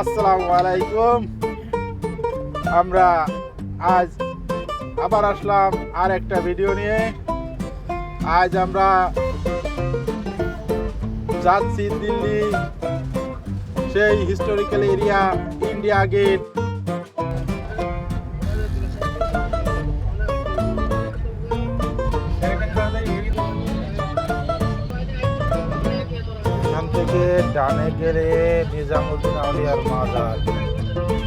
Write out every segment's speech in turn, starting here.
আসসালামু আলাইকুম। আমরা আজ আবার আসলাম আর একটা ভিডিও নিয়ে। আজ আমরা যাচ্ছি দিল্লি, সেই হিস্টোরিক্যাল এরিয়া ইন্ডিয়া গেট जाने के लिए निज़ामुद्दीन अलियार माजार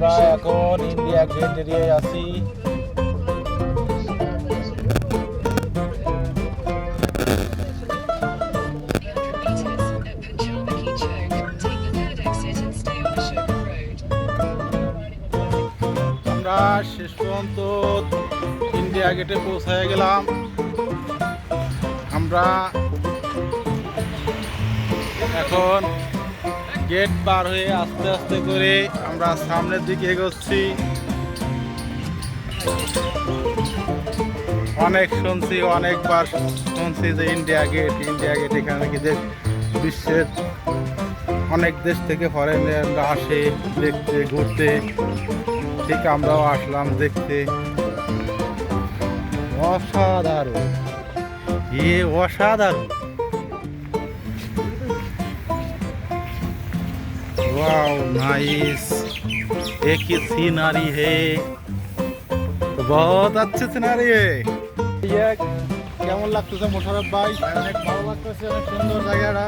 আমরা এখন ইন্ডিয়া গেট এরিয়ায় আসি। আমরা শেষ পর্যন্ত ইন্ডিয়া গেটে পৌঁছায় গেলাম। আমরা এখন গেট পার হয়ে আস্তে আস্তে করে আমরা সামনের দিকে এগোচ্ছি। অনেক শুনছি, অনেকবার শুনছি যে ইন্ডিয়া গেট ইন্ডিয়া গেট এখানে নাকি যে বিশ্বের অনেক দেশ থেকে ফরেনাররা আসে, দেখতে, ঘুরতে। ঠিক আমরাও আসলাম দেখতে। অসাধারণ। এ অসাধারণ। वाओ नाइस एक ही सीनरी है बहुत अच्छी सीनरी है ये কেমন লাগতেছে মোশারফ ভাই অনেক ভালো লাগতেছে অনেক সুন্দর জায়গাটা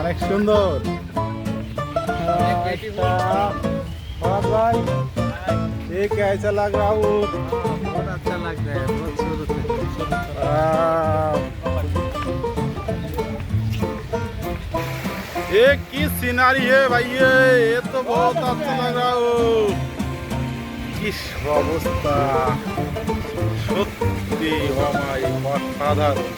অনেক সুন্দর अच्छा, और भाई ये कैसा लग रहा हूँ बहुत अच्छा लग रहा है बहुत सूरत ये की सीनारी है भाई ये ये तो बहुत अच्छा लग रहा है কি অবস্থা সত্যি অমাই অসাধারণ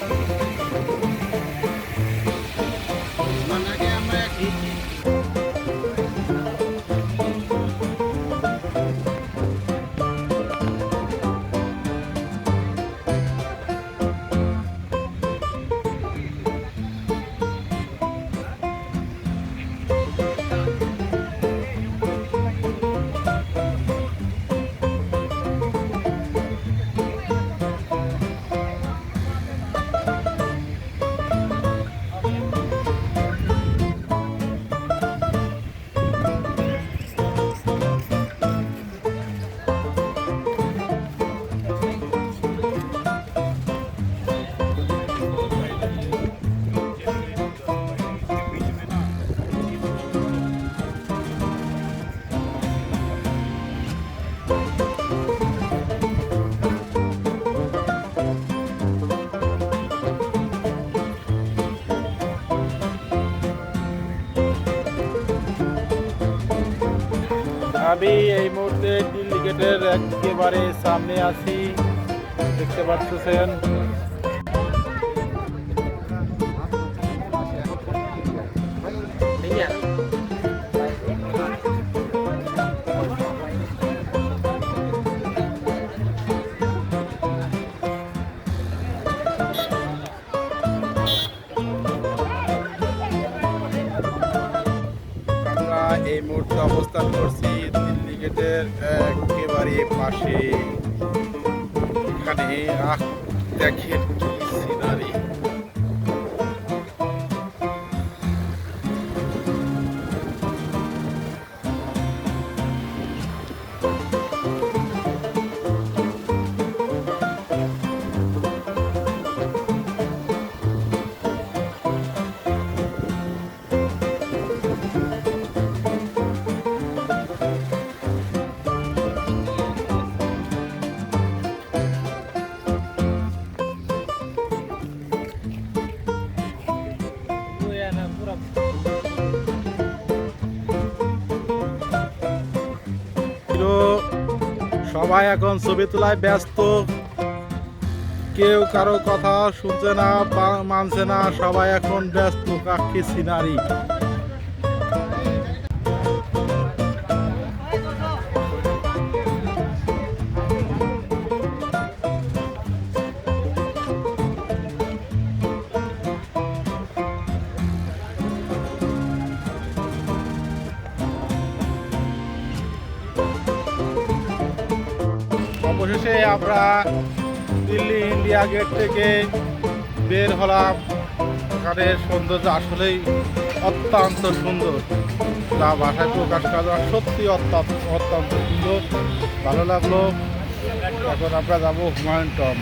আমি এই মুহূর্তে দিল্লি গেটের একেবারে সামনে আছি। দেখতে পাচ্ছেন? এই মুহূর্তে অবস্থান করছি। গেটের একেবারে পাশে। এখানে দেখেন কি সবাই এখন ছবি তোলায় ব্যস্ত। কেউ কারও কথা শুনছে না মানছে না, সবাই এখন ব্যস্ত, কাকি সিনারি। অবশেষে আমরা দিল্লি ইন্ডিয়া গেট থেকে বের হলাম। এখানের সৌন্দর্য আসলেই অত্যন্ত সুন্দর। যা ভাষায় প্রকাশ করা সত্যি অত্যন্ত অত্যন্ত সুন্দর। ভালো লাগল। এখন আমরা যাব হুমায়ুন টম।